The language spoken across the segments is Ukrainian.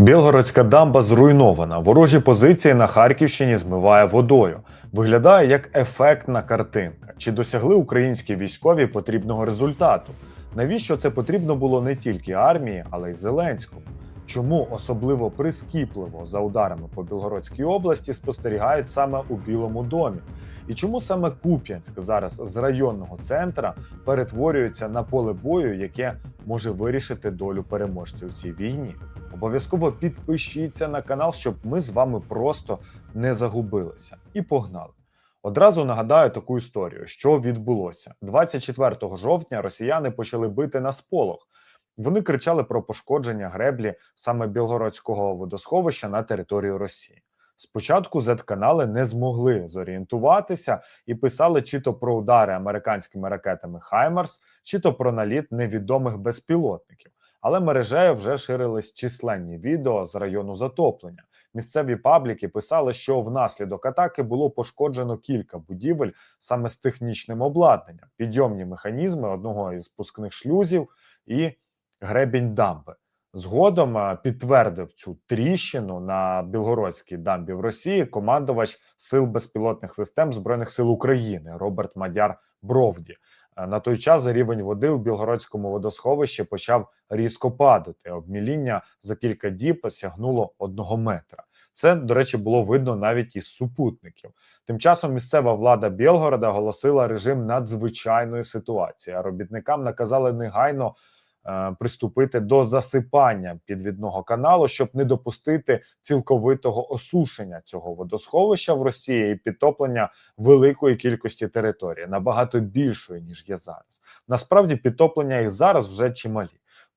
Білгородська дамба зруйнована. Ворожі позиції на Харківщині змиває водою. Виглядає як ефектна картинка. Чи досягли українські військові потрібного результату? Навіщо це потрібно було не тільки армії, але й Зеленському? Чому особливо прискіпливо за ударами по Білгородській області спостерігають саме у Білому домі? І чому саме Куп'янськ зараз з районного центра перетворюється на поле бою, яке може вирішити долю переможців у цій війні? Обов'язково підпишіться на канал, щоб ми з вами просто не загубилися. І погнали. Одразу нагадаю таку історію, що відбулося 24 жовтня. Росіяни почали бити на сполох. Вони кричали про пошкодження греблі саме Білгородського водосховища на територію Росії. Спочатку Z-канали не змогли зорієнтуватися і писали чи то про удари американськими ракетами Хаймарс, чи то про наліт невідомих безпілотників. Але мережею вже ширились численні відео з району затоплення. Місцеві пабліки писали, що внаслідок атаки було пошкоджено кілька будівель саме з технічним обладнанням, підйомні механізми одного із пускних шлюзів і гребінь дамби. Згодом е, підтвердив цю тріщину на Білгородській дамбі в Росії командувач сил безпілотних систем збройних сил України Роберт Мадяр Бровді. Е, На той час рівень води у Білгородському водосховищі почав різко падати. Обміління за кілька діб сягнуло одного метра. Це, до речі, було видно навіть із супутників. Тим часом місцева влада Білгорода оголосила режим надзвичайної ситуації. А робітникам наказали негайно приступити до засипання підвідного каналу, щоб не допустити цілковитого осушення цього водосховища в Росії і підтоплення великої кількості території, набагато більшої ніж є зараз. Насправді підтоплення їх зараз вже чималі.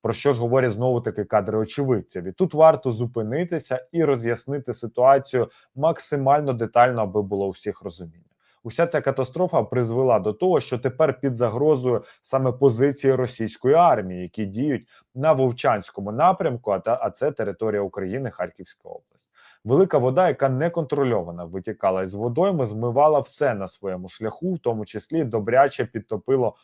Про що ж говорять знову таки кадри очевидців? І тут варто зупинитися і роз'яснити ситуацію максимально детально, аби було у всіх розуміння. Уся ця катастрофа призвела до того, що тепер під загрозою саме позиції російської армії, які діють на Вовчанському напрямку, а та а це територія України, Харківська область. Велика вода, яка неконтрольована витікала із водойми, змивала все на своєму шляху, в тому числі добряче підтопило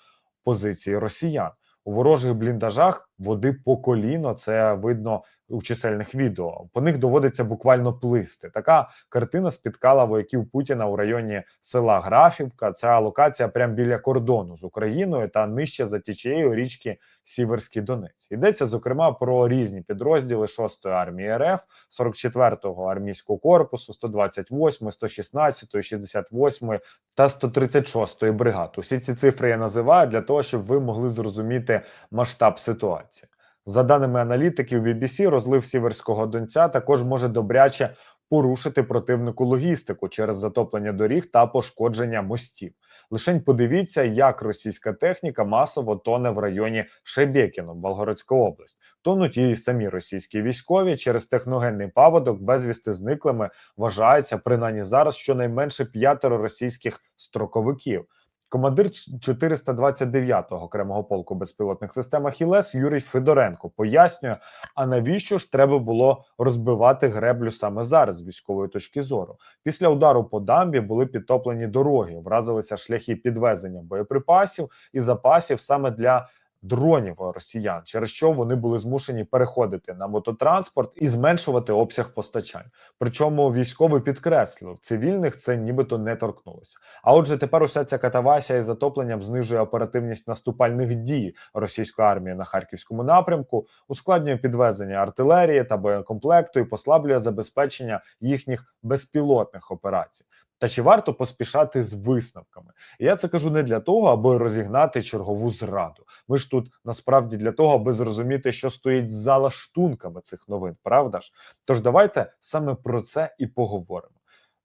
позиції росіян. У ворожих бліндажах води по коліно. Це видно у чисельних відео. По них доводиться буквально плисти. Така картина спіткала вояків Путіна у районі села Графівка. Ця локація прямо біля кордону з Україною та нижче за течією річки Сіверський Донець. Йдеться зокрема про різні підрозділи 6-ї армії РФ, 44-го армійського корпусу, 128, 116, 68 та 136 бригад. Усі ці цифри я називаю для того, щоб ви могли зрозуміти масштаб ситуації. За даними аналітиків BBC, розлив Сіверського Донця також може добряче порушити противнику логістику через затоплення доріг та пошкодження мостів. Лишень подивіться, як російська техніка масово тоне в районі Шебекіно, Болгородська область. Тонуть і самі російські військові через техногенний паводок безвісти зниклими вважається принаймні зараз щонайменше п'ятеро російських строковиків. Командир 429-го окремого полку безпілотних систем Ахілес Юрій Федоренко пояснює, а навіщо ж треба було розбивати греблю саме зараз з військової точки зору. Після удару по дамбі були підтоплені дороги, вразилися шляхи підвезення боєприпасів і запасів саме для дронів росіян, через що вони були змушені переходити на мототранспорт і зменшувати обсяг постачань. Причому військовий підкреслив, цивільних це нібито не торкнулося. А отже, тепер уся ця катавасія із затопленням знижує оперативність наступальних дій російської армії на харківському напрямку, ускладнює підвезення артилерії та боєкомплекту і послаблює забезпечення їхніх безпілотних операцій. Та чи варто поспішати з висновками? Я це кажу не для того, аби розігнати чергову зраду. Ми ж тут насправді для того, аби зрозуміти, що стоїть за лаштунками цих новин, правда ж? Тож давайте саме про це і поговоримо.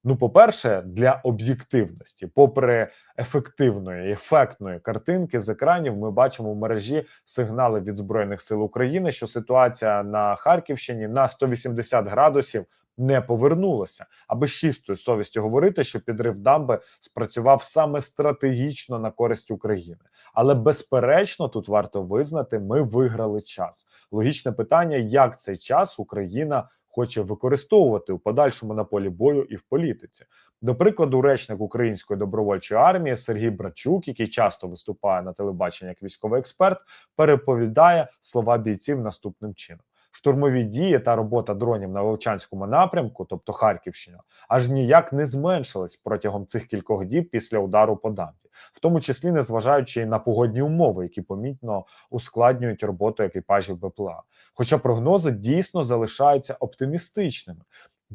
Ну, по-перше, для об'єктивності, попри ефективної, ефектної картинки з екранів, ми бачимо в мережі сигнали від збройних сил України, що ситуація на Харківщині на 180 градусів не повернулося, аби з чистою совістю говорити, що підрив дамби спрацював саме стратегічно на користь України. Але безперечно, тут варто визнати, ми виграли час. Логічне питання: як цей час Україна хоче використовувати у подальшому на полі бою і в політиці. До прикладу, речник української добровольчої армії Сергій Брачук, який часто виступає на телебаченні як військовий експерт, переповідає слова бійців наступним чином. Штурмові дії та робота дронів на Вовчанському напрямку, тобто Харківщина, аж ніяк не зменшились протягом цих кількох діб після удару по дамбі, в тому числі незважаючи на погодні умови, які помітно ускладнюють роботу екіпажів БПЛА. Хоча прогнози дійсно залишаються оптимістичними.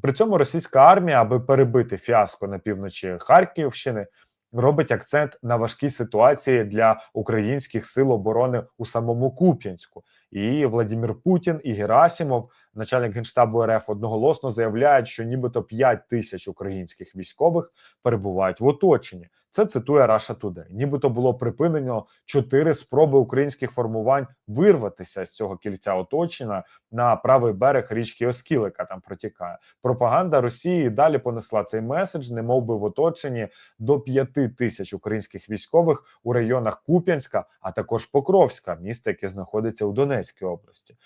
При цьому російська армія, аби перебити фіаско на півночі Харківщини, робить акцент на важкій ситуації для українських сил оборони у самому Куп'янську. І Владимир Путін і Герасімов, начальник генштабу РФ, одноголосно заявляють, що нібито 5 тисяч українських військових перебувають в оточенні. Це цитує Russia Today. Нібито було припинено чотири спроби українських формувань вирватися з цього кільця оточення на правий берег річки Оскіл, яка там протікає. Пропаганда Росії далі понесла цей меседж, не би в оточенні до п'яти тисяч українських військових у районах Куп'янська, а також Покровська, місто, яке знаходиться у Донецькій області.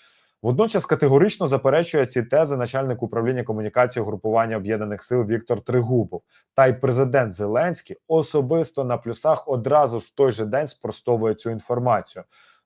Водночас категорично заперечує ці тези начальник управління комунікації групування об'єднаних сил Віктор Тригубов. Та й президент Зеленський особисто на плюсах одразу в той же день спростовує цю інформацію.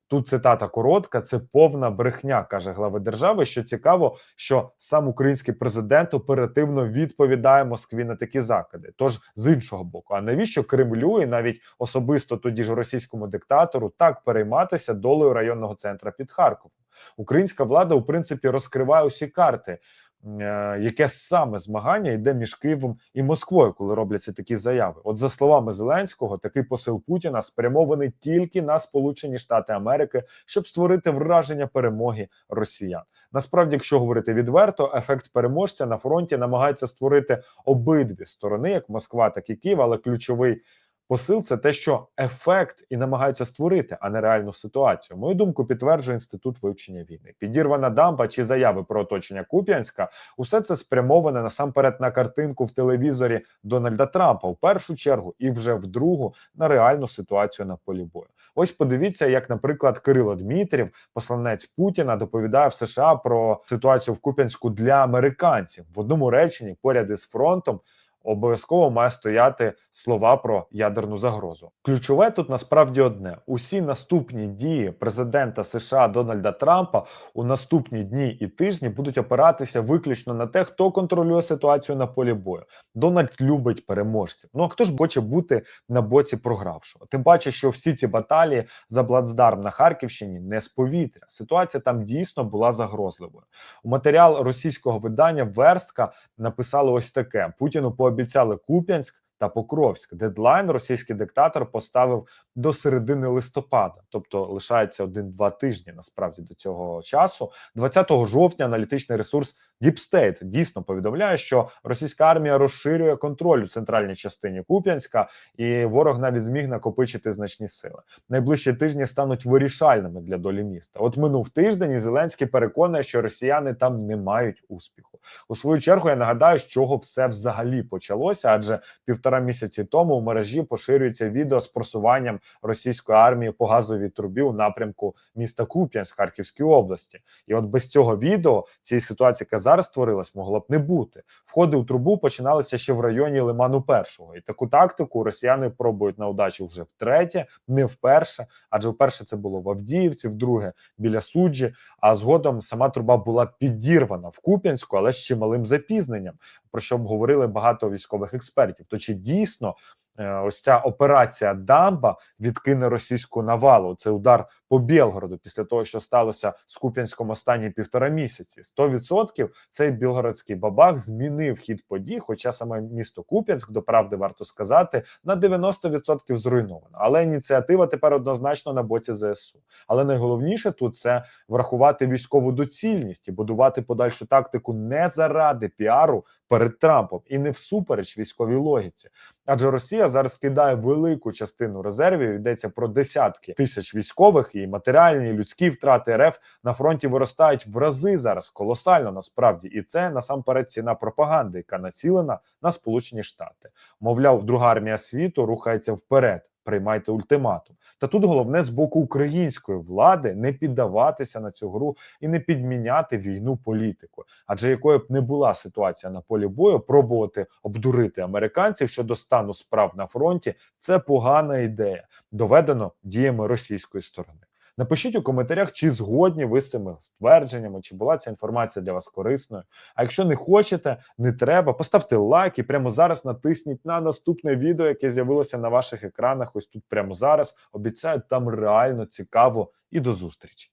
Тут цитата коротка, це повна брехня, каже глава держави. Що цікаво, що сам український президент оперативно відповідає Москві на такі закиди. Тож з іншого боку, а навіщо Кремлю і навіть особисто тоді ж російському диктатору так перейматися долею районного центра під Харковом? Українська влада, у принципі, розкриває усі карти. Е, яке саме змагання йде між Києвом і Москвою, коли робляться такі заяви? От за словами Зеленського, такий посил Путіна спрямований тільки на Сполучені Штати Америки, щоб створити враження перемоги росіян. Насправді, якщо говорити відверто, ефект переможця на фронті намагаються створити обидві сторони, як Москва, так і Київ, але ключовий Посил це те, що ефект і намагаються створити, а не реальну ситуацію. Мою думку підтверджує інститут вивчення війни. Підірвана дамба чи заяви про оточення Куп'янська усе це спрямоване насамперед на картинку в телевізорі Дональда Трампа в першу чергу і вже в другу на реальну ситуацію на полі бою. Ось подивіться, як, наприклад, Кирило Дмитрів, посланець Путіна, доповідає в США про ситуацію в Куп'янську для американців в одному реченні поряд із фронтом обов'язково має стояти слова про ядерну загрозу. Ключове тут насправді одне: усі наступні дії президента США Дональда Трампа у наступні дні і тижні будуть опиратися виключно на те, хто контролює ситуацію на полі бою. Дональд любить переможців. Ну а хто ж хоче бути на боці програвшого? Тим паче, що всі ці баталії за Блацдарм на Харківщині не з повітря. Ситуація там дійсно була загрозливою. У матеріал російського видання Верстка написали ось таке: Путіну по пообіцяли Куп'янськ та Покровськ. Дедлайн російський диктатор поставив до середини листопада, тобто лишається один-два тижні. Насправді до цього часу, 20 жовтня, аналітичний ресурс State дійсно повідомляє, що російська армія розширює контроль у центральній частині Куп'янська, і ворог навіть зміг накопичити значні сили. Найближчі тижні стануть вирішальними для долі міста. От минув тиждень, і Зеленський переконує, що росіяни там не мають успіху. У свою чергу я нагадаю, з чого все взагалі почалося, адже півтора місяці тому у мережі поширюється відео з просуванням російської армії по газовій трубі у напрямку міста Куп'янськ Харківської області. І от без цього відео цієї ситуації, яка зараз створилась, могло б не бути. Входи у трубу починалися ще в районі Лиману Першого, і таку тактику росіяни пробують на удачу вже втретє, не вперше. Адже вперше це було в Авдіївці, вдруге біля суджі. А згодом сама труба була підірвана в Куп'янську, але з чималим запізненням, про що обговорили багато військових експертів. То чи дійсно ось ця операція Дамба відкине російську навалу. Це удар по Білгороду після того, що сталося з Куп'янськом останні півтора місяці. 100% цей білгородський бабах змінив хід подій. Хоча саме місто Куп'янськ, до правди варто сказати, на 90% зруйновано. Але ініціатива тепер однозначно на боці ЗСУ. Але найголовніше тут це врахувати військову доцільність і будувати подальшу тактику не заради піару перед Трампом і не всупереч військовій логіці, адже Росія зараз кидає велику частину резервів. Йдеться про десятки тисяч військових і матеріальні і людські втрати РФ на фронті виростають в рази зараз колосально насправді, і це насамперед ціна пропаганди, яка націлена на Сполучені Штати. Мовляв, друга армія світу рухається вперед приймайте ультиматум. Та тут головне з боку української влади не піддаватися на цю гру і не підміняти війну політикою. Адже якою б не була ситуація на полі бою, пробувати обдурити американців щодо стану справ на фронті це погана ідея, доведено діями російської сторони. Напишіть у коментарях, чи згодні ви з цими ствердженнями, чи була ця інформація для вас корисною. А якщо не хочете, не треба, поставте лайк і прямо зараз натисніть на наступне відео, яке з'явилося на ваших екранах. Ось тут прямо зараз. Обіцяю, там реально цікаво і до зустрічі.